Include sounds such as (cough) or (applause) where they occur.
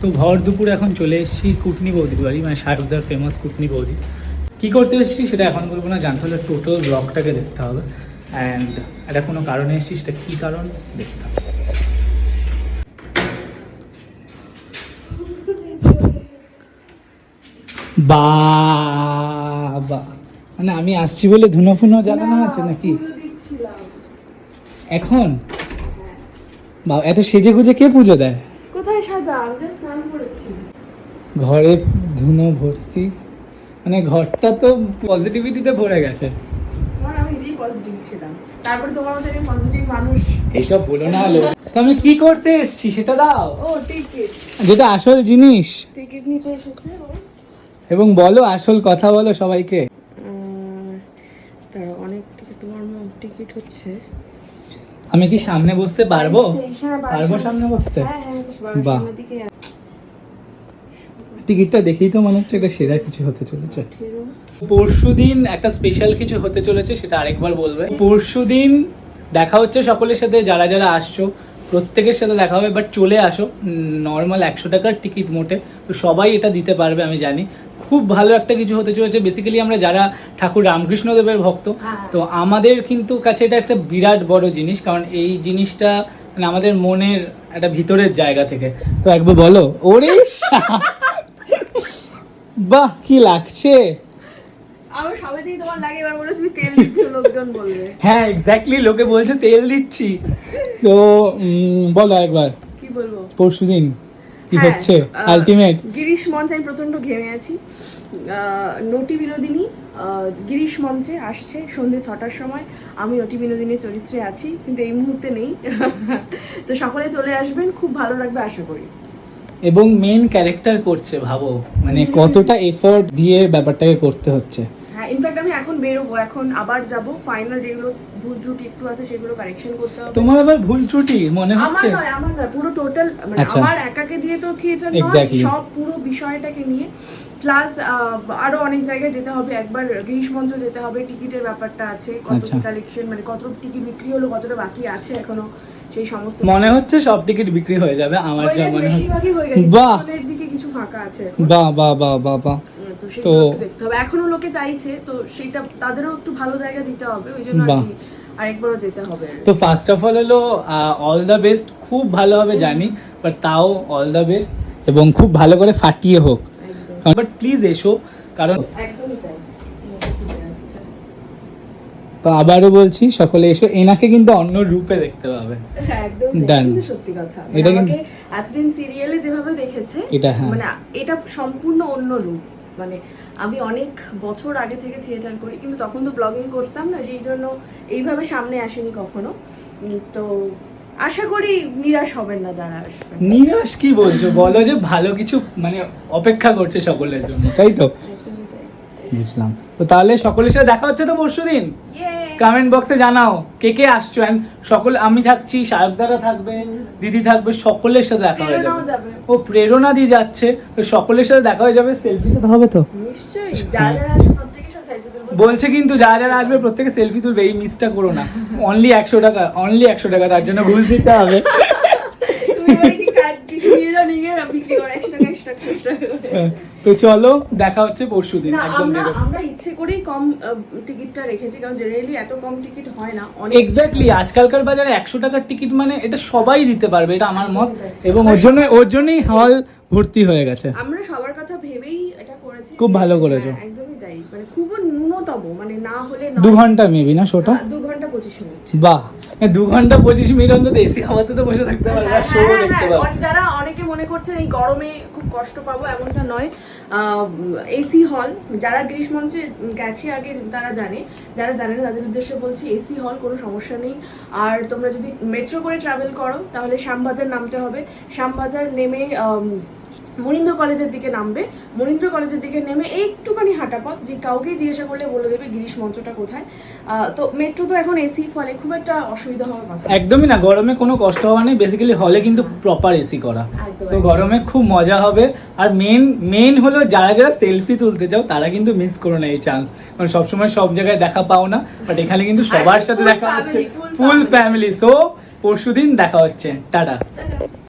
তো ভর দুপুর এখন চলে এসেছি কুটনি বৌদির বাড়ি মানে শাহরুখদার ফেমাস কুটনি বৌদি। কী করতে এসেছি সেটা এখন বলব না জানতে হলে টোটাল ব্লগটাকে দেখতে হবে। অ্যান্ড এটা কোনো কারণে এসেছি সেটা কী কারণ? দেখতে হবে। বাবা! মানে আমি আসছি বলে ধুনো ফুনো জ্বালানো আছে নাকি? এখন? বাবা এত সেজে গুজে কে পুজো দেয়? কোথায় সাজা? আমি যে স্নান করেছি। ঘরে ধুনো ভর্তি। মানে ঘরটা তো পজিটিভিটিতে ভরে গেছে। আমার আমি পজিটিভ ছিলাম। তারপরে তোমার মতো পজিটিভ মানুষ। এইসব বলো না কি করতে এসেছি সেটা দাও। ও টিকিট যেটা আসল জিনিস। টিকিট নিতে এসেছে এবং বলো আসল কথা বলো সবাইকে। তার অনেক তোমার টিকিট হচ্ছে। আমি কি সামনে বসতে পারব? পারব সামনে- সামনে বসতে হ্যাঁ সামনের দিকেই টিকিটটা দেখেই তো মনে হচ্ছে এটা সেরা কিছু হতে চলেছে। পরশু পরশুদিন একটা স্পেশাল কিছু হতে চলেছে সেটা আরেকবার বলবে। পরশুদিন দেখা হচ্ছে সকলের সাথে যারা যারা আসছো প্রত্যেকের সাথে দেখা হবে বাট চলে আসো। নর্মাল একশো টাকার টিকিট মোটে। তো সবাই এটা দিতে পারবে আমি জানি। খুব ভালো একটা কিছু হতে চলেছে। বেসিক্যালি আমরা যারা ঠাকুর রামকৃষ্ণদেবের ভক্ত হ্যাঁ। তো আমাদের কিন্তু কাছে এটা একটা বিরাট বড় জিনিস কারণ এই জিনিসটা মানে আমাদের মনের একটা ভিতরের জায়গা থেকে। তো একবার বলো ওরে বাহ কি লাগছে? আমার সবাই তোমার লাগে এবার বলে তুমি তেল দিচ্ছ লোকজন বলবে। হ্যাঁ এক্স্যাক্টলি লোকে বলছে তেল দিচ্ছি। তো বলো একবার। কি বলব? পরশু দিন কি হ্যাঁ, হচ্ছে? আলটিমেট গিরিশ মঞ্চে আমি প্রচণ্ড ঘেমে আছি। নটি বিনোদিনী গিরিশ মঞ্চে আসছে সন্ধে ছটার সময়। আমি নটি বিনোদিনীর চরিত্রে আছি কিন্তু এই মুহূর্তে নেই। (laughs) তো সকলে চলে আসবেন খুব ভালো লাগবে আশা করি। এবং মেন ক্যারেক্টার করছে ভাবো। মানে কতটা এফোর্ট দিয়ে ব্যাপারটাকে করতে হচ্ছে। ইনফ্যাক্ট আমি এখন বেরোবো এখন আবার যাব। ফাইনাল যেগুলো ভুল ত্রুটি একটু আছে সেগুলো কারেকশন করতে হবে। তোমার আবার ভুল ত্রুটি মনে আমার হচ্ছে? নয় আমার নয় পুরো টোটাল মানে আচ্ছা। আমার একাকে দিয়ে তো থিয়েটার নয় সব পুরো বিষয়টাকে নিয়ে। প্লাস আরও অনেক জায়গায় যেতে হবে। একবার গিরিশ মঞ্চ যেতে হবে টিকিটের ব্যাপারটা আছে কত আচ্ছা। কালেকশন মানে কত টিকিট বিক্রি হলো কতটা বাকি আছে এখনও সেই সমস্ত মনে হচ্ছে সব টিকিট বিক্রি হয়ে যাবে আমার যা মনে হচ্ছে। হয়ে বাহ। দিকে কিছু ফাঁকা আছে। বাহ বাহ বাহ বাহ বাহ। তো সেটা দেখতে হবে এখনও লোকে চাইছে তো সেটা তাদেরও একটু ভালো জায়গা দিতে হবে ওই জন্য আরেকবারও যেতে হবে তো ফার্স্ট অফ অল হলো অল দ্য বেস্ট খুব ভালো হবে জানি বাট তাও অল দ্য বেস্ট এবং খুব ভালো করে ফাটিয়ে হোক বাট প্লিজ এসো কারণ। তো আবারও বলছি সকলে এসো এনাকে কিন্তু অন্য রূপে দেখতে পাবে হ্যাঁ। Done. কিন্তু সত্যি কথা মানে এটা কিন্তু- এতদিন সিরিয়ালে যেভাবে দেখেছে এটা হ্যাঁ। মানে এটা সম্পূর্ণ অন্য রূপ মানে আমি অনেক বছর আগে থেকে থিয়েটার করি কিন্তু তখন তো ব্লগিং করতাম না সেই জন্য এইভাবে সামনে আসেনি কখনো। তো আশা করি নিরাশ হবেন না যারা আসবে নিরাশ কি বলছো? বলো যে ভালো কিছু মানে অপেক্ষা করছে সকলের জন্য তাই তো। বুঝলাম। তো তাহলে সকলের সাথে দেখা হচ্ছে তো পরশু দিন! কমেন্ট বক্সে জানাও কে কে আসছো অ্যান্ড সকল আমি থাকছি সাহেবদারা থাকবে দিদি থাকবে সকলের সাথে দেখা হয়ে যাবে। ও প্রেরণা দিয়ে যাচ্ছে তো সকলের সাথে দেখা হয়ে যাবে সেলফিটা তো হবে তো? নিশ্চয়ই যারা যারা আসবে প্রত্যেকের সাথে selfie তুলবো। বলছে কিন্তু যা যারা আসবে প্রত্যেকে সেলফি তুলবে এই মিসটা করো না। অনলি একশো টাকা অনলি একশো টাকা তার জন্য ঘুষ দিতে হবে। তো চলো দেখা হচ্ছে পরশু দিন একদম আমরা ইচ্ছে করেই কম টিকিটটা রেখেছি কারণ জেনারেলি এত কম টিকিট হয় না এক্স্যাক্টলি আজকালকার বাজারে একশো টাকার টিকিট মানে এটা সবাই দিতে পারবে এটা আমার মত। এবং ওর জন্য ওর জন্যই হল ভর্তি হয়ে গেছে। আমরা সবার কথা ভেবেই এটা করেছি খুব ভালো করেছ। মানে খুব ন্যূনতম মানে না হলে। দু ঘণ্টা মেবি না শোটা হ্যাঁ, দু ঘণ্টা পঁচিশ মিনিট। বাহ দু ঘণ্টা পঁচিশ মিনিট অন্তত এসি হাওয়াতে তো বসে থাকতে পারবে আর শো হ্যাঁ, হ্যাঁ, দেখতে পারবে। যারা অনেকে মনে করছেন এই গরমে খুব কষ্ট পাবো এমনটা নয়। এসি হল যারা গ্রীষ্মমঞ্চে গেছে আগে তারা জানে। যারা জানে না তাদের উদ্দেশ্যে বলছি এসি হল কোনো সমস্যা নেই। আর তোমরা যদি মেট্রো করে ট্রাভেল করো তাহলে শ্যামবাজার নামতে হবে। শ্যামবাজার নেমে আম, মনীন্দ্র কলেজের দিকে নামবে। মরিন্দ্র কলেজের দিকে নেমে একটুখানি হাঁটা পথ যে কাউকেই জিজ্ঞাসা করলে বলে দেবে গিরিশ মঞ্চটা কোথায়। তো মেট্রো তো এখন এসি ফলে খুব একটা অসুবিধা হওয়ার কথা একদমই না গরমে কোনো কষ্ট হওয়া নেই। বেসিক্যালি হলে কিন্তু প্রপার এসি করা। তো গরমে খুব মজা হবে। আর মেন মেন হলো যারা যারা সেলফি তুলতে চাও তারা কিন্তু মিস করো না এই চান্স কারণ সবসময় সব জায়গায় দেখা পাও না। বাট এখানে কিন্তু সবার সাথে দেখা হচ্ছে। ফুল ফ্যামিলি সো পরশুদিন দেখা হচ্ছে। টাটা।